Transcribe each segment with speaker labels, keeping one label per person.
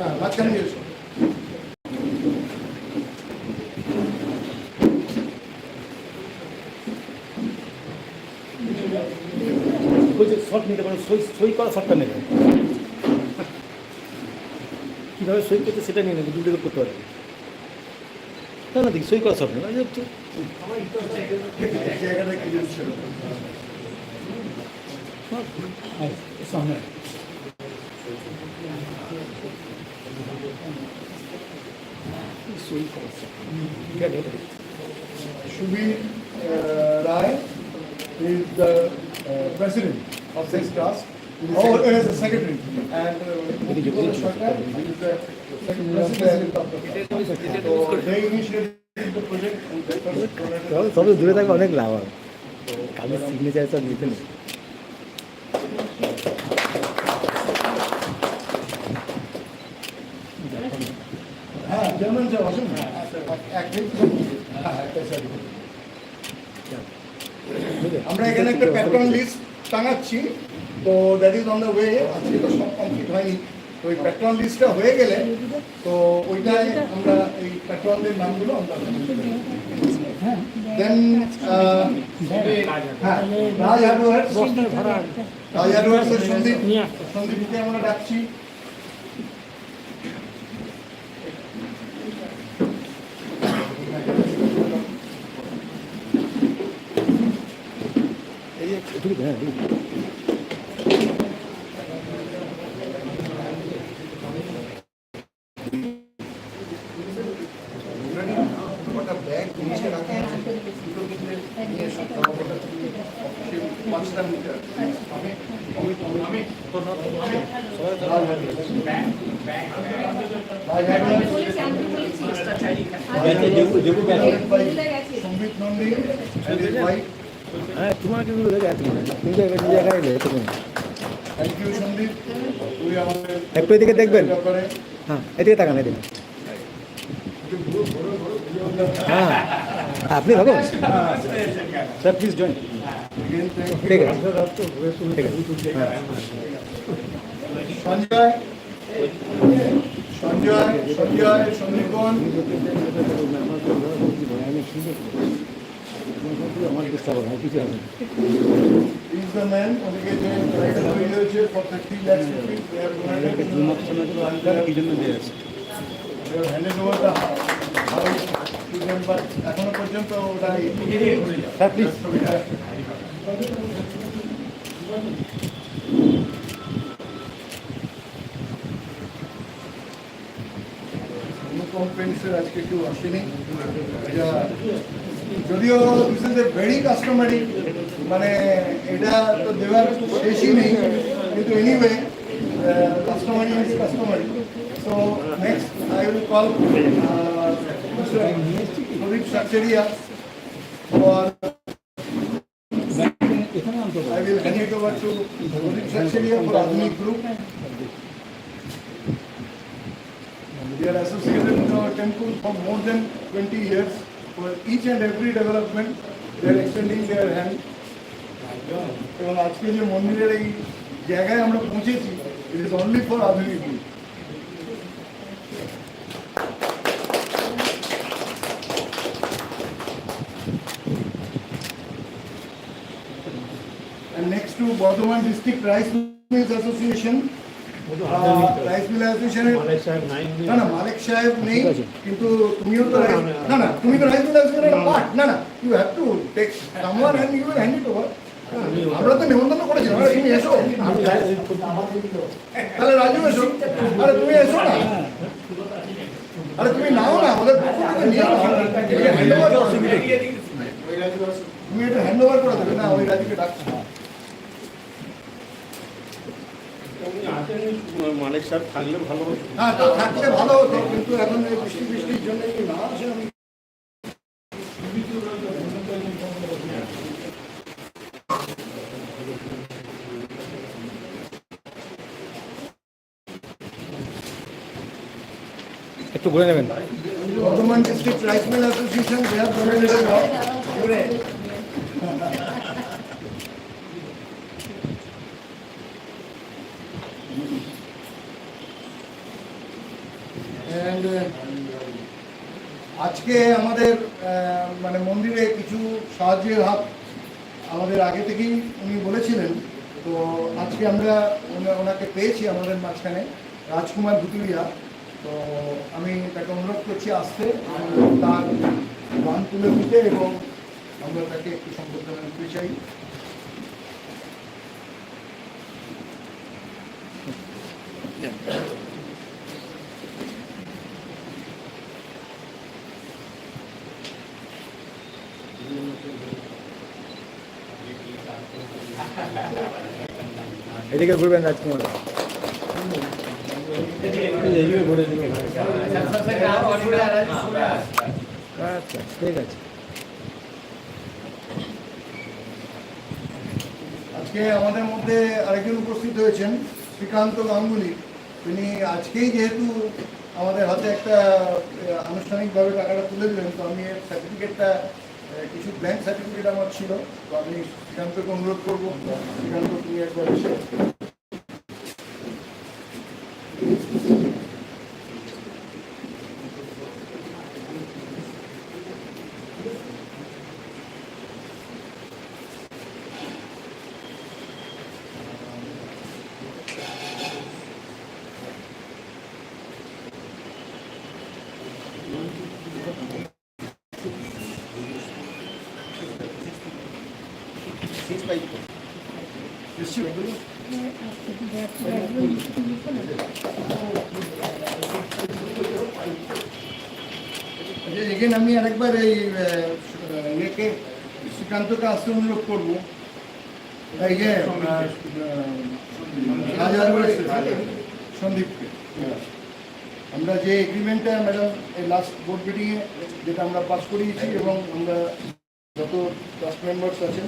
Speaker 1: হ্যাঁ মাঝখানে নিয়ে এসো
Speaker 2: শর্ট নিতে পারেন সই সই করা শর্টটা নেবেন কীভাবে সই করতে সেটা নিয়ে নেবেন ডুপ্লিকেট করতে পারবেন না না দেখি সই করা শর্ট নেবেন আচ্ছা, হ্যাঁ, সামনে সই করা short। ঠিক আছে, এটা দেখি।
Speaker 1: Shubir uh, Rai is the uh, president of this trust. Or is the secretary. And uh,
Speaker 2: It is
Speaker 1: Mukul
Speaker 2: a-
Speaker 1: Sarkar is the second president of the trust. So they initiated the project and they first donated.
Speaker 2: তবে তবে দূরে থাকা অনেক লাভ হবে কাজের signature সব নিতে নেই
Speaker 1: আসুন হ্যাঁ একটাই আমরা এখানে একটা প্যাটার্ন লিস্ট টাঙাচ্ছি তো that is on the way আজকে তো সব কমপ্লিট হয়নি। তো ওই প্যাটার্ন লিস্টটা হয়ে গেলে তো ওইটাই আমরা এই প্যাটার্নদের নামগুলো আমরা দেন হ্যাঁ রাজ হার্ডওয়ার রাজ হার্ডওয়ার্সের সন্দীপ সন্দীপকে আমরা ডাকছি
Speaker 2: এই যে ঢুকে হ্যাঁ ঢুকে
Speaker 1: কটা ব্যাগ নিচে রাখা আছে দুটো কিনলে নিয়ে এসো খাওয়াটা পাঁচটা মিটার আমি আমি আমি সম্বিত নন্দী and his wife.
Speaker 2: হ্যাঁ তোমার কিন্তু তুমি তো এবার জায়গায় এলে তুমি।
Speaker 1: Thank you, Sandeep. তুই আমাদের
Speaker 2: একটু এদিকে দেখবেন? হ্যাঁ এদিকে তাকান এদিকে। হ্যাঁ আপনি ভাবুন।
Speaker 1: Sir please join.
Speaker 2: ঠিক আছে। ঠিক আছে। হ্যাঁ।
Speaker 1: সঞ্জয়। সঞ্জয় সঞ্জয় সন্দীপন।
Speaker 2: আমার ডিস্টার্ব হবে কিছু হবে না।
Speaker 1: is the man ওদিকে যে টাইটেল হয়ে রয়েছে for 30 lakhs rupees they have donated to and they have-
Speaker 2: কি জন্য দিয়ে আছে
Speaker 1: they have handed over the house to them but এখনও পর্যন্ত ওটা
Speaker 2: স্যার প্লিজ
Speaker 1: অনুপম পেন্টসের আজকে কেউ আসেনি যদিও this is a very customary মানে এটা তো দেওয়ার শেষই নেই কিন্তু anyway customary is customary so next I will call Pradeep Sakcheria for I will hand it over to Pradip Saxenia for Adhunik Group. We are associated with our temple for more than 20 years. For each and every development, they are extending their hand. এবং আজকে যে মন্দিরের এই জায়গায় আমরা পৌঁছেছি it is only for Adhunik group And next to Bardhaman District Rice Mills Association. rice mill অ্যাসোসিয়েশনের না না মালিক সাহেব নেই কিন্তু তুমিও তো না না তুমি তো রাইস মিল অ্যাসোসিয়েশনের পার্ট না না। You have to take someone and you hand it over আমরা তো নিমন্ত্রণ করেছিলাম তুমি এসো। তাহলে রাজু এসো। আরে তুমি এসো না। আরে তুমি নাও না আমাদের তুমি এটা হ্যান্ড ওভার করে দেবে। না ওই রাজুকে ডাকছো।
Speaker 3: মালিক সাহেব থাকলে ভালো হতো।
Speaker 1: হ্যাঁ তা থাকলে ভালো হতো কিন্তু এখন এই বৃষ্টি বৃষ্টির জন্য কি না আসে আমি
Speaker 2: একটু ঘুরে নেবেন।
Speaker 1: বর্ধমান ডিস্ট্রিক্ট অ্যাসোসিয়েশন আজকে আমাদের মানে মন্দিরে কিছু সাহায্যের হাত আমাদের আগে থেকেই উনি বলেছিলেন। তো আজকে আমরা ওনা- ওনাকে পেয়েছি আমাদের মাঝখানে রাজকুমার ভুতুরিয়া। তো আমি তাকে অনুরোধ করছি আসতে তার গান তুলে দিতে এবং আমরা তাকে একটু সম্বোধনা দিতে চাই।
Speaker 2: এদিকে ঘুরবেন রাজকুমার। আচ্ছা ঠিক আছে
Speaker 1: আজকে আমাদের মধ্যে আরেকজন উপস্থিত হয়েছেন, শ্রীকান্ত গাঙ্গুলি তিনি আজকেই যেহেতু আমাদের হাতে একটা আনুষ্ঠানিকভাবে টাকাটা তুলে দিলেন, তো আমি এর সার্টিফিকেটটা কিছু ব্যাংক সার্টিফিকেট আমার ছিল তো আমি শ্রীকান্তকে অনুরোধ করব। শ্রীকান্ত তুমি একবার এসে এসছি এগুলো? আচ্ছা এখানে আমি আরেকবার এই ইয়েকে শ্রীকান্তকে আসতে অনুরোধ করব। এই যে সন্দীপকে। আমরা যে এগ্রিমেন্টটা ম্যাডাম এই লাস্ট বোর্ড মিটিংয়ে যেটা আমরা পাস করিয়েছি এবং আমরা যত ট্রাস্ট মেম্বার্স আছেন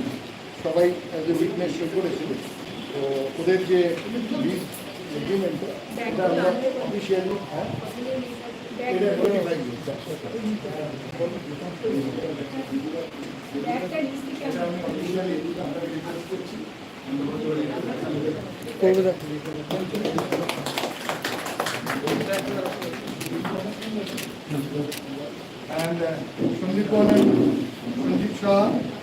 Speaker 1: সবাই অ্যাজ এ উইটনেস শো করেছিল তো ওদের যে এগ্রিমেন্টটা এটা আমরা অফিসিয়ালি হ্যাঁ and uh, Sandeep Shah.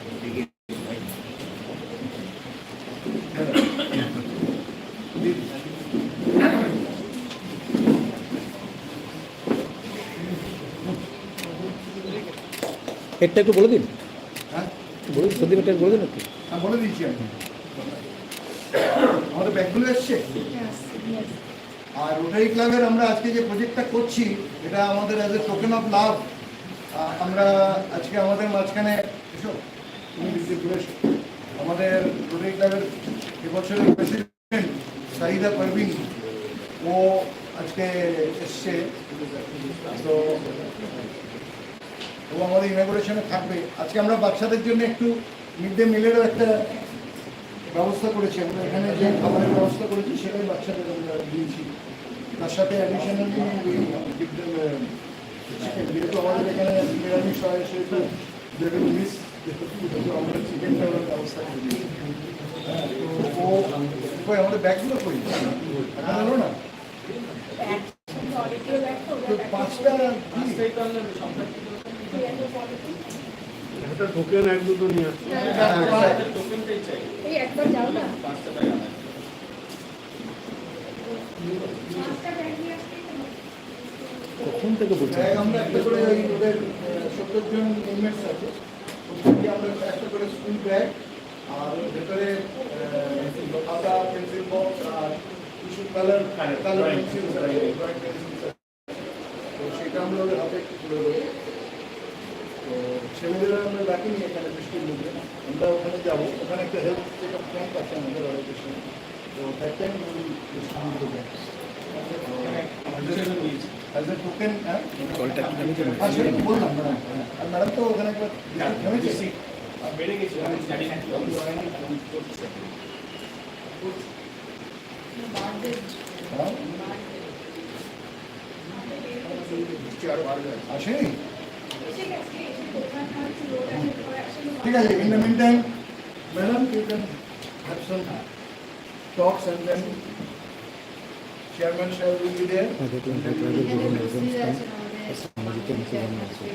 Speaker 2: হেডটা একটু বলে দিন।
Speaker 1: হ্যাঁ?
Speaker 2: বলে বলে দিন একটু।
Speaker 1: হ্যাঁ, বলে দিচ্ছি আমি। আমাদের ব্যাগগুলো এসছে? আর রোটারি ক্লাবের আমরা আজকে যে প্রজেক্টটা করছি এটা আমাদের as a token of love আমরা আজকে আমাদের মাঝখানে এসো। আমাদের রোটারি ক্লাবের এবছরের প্রেসিডেন্ট সাহিদা পারভিন ও আজকে এসছে। তো ও আমাদের ইনাগুরেশনে থাকবে। আজকে আমরা বাচ্চাদের জন্য একটু মিড ডে মিলেরও একটা ব্যবস্থা করেছি। আমরা এখানে যে খাবারের ব্যবস্থা করেছি সেটাই বাচ্চাদের আমরা দিয়েছি। তার সাথে অ্যাডিশনালি যেহেতু আমাদের এখানে নিরামিষ হয় সেহেতু যেহেতু মিস আমরা চিকেনটা ওর ব্যবস্থা করে দিয়েছি। হ্যাঁ, তো ও আমাদের ব্যাগগুলো এখন হলো না? পাঁচটা।
Speaker 3: একটা টোকেন এক দুটো নিয়ে আসছে
Speaker 4: এই একবার যাও না।
Speaker 2: কখন থেকে বলছেন
Speaker 1: আমরা একটা করে ওই ওদের সত্তর জন ইনমেটস আছে। আমরা একটা করে স্কুল ব্যাগ আর ভেতরে খাতা পেন্সিল বক্স আর কিছু কালার কালার পেন্সিল তো সেটা আমরা ওদের হাতে একটু তুলে দেবো। ছেলেদের আমরা রাখিনি এখানে বৃষ্টির মধ্যে আমরা ওখানে যাব ওখানে একটা হেলথ চেক আপ ক্যাম্প আছে আমাদের অর্গানাইজেশন তো that time as a token হ্যাঁ
Speaker 2: কলটা কি আমি জানি?
Speaker 1: আচ্ছা বললাম ম্যাডাম আর ম্যাডাম তো ওখানে একবার থেমেছে
Speaker 3: বেড়ে গেছে আমি জানি না
Speaker 1: হ্যাঁ? আসেনি ঠিক আছে in the meantime madam you can have some talks and then chairman সাহেব
Speaker 4: উইল বি দেয়ার সামাজিক আছে,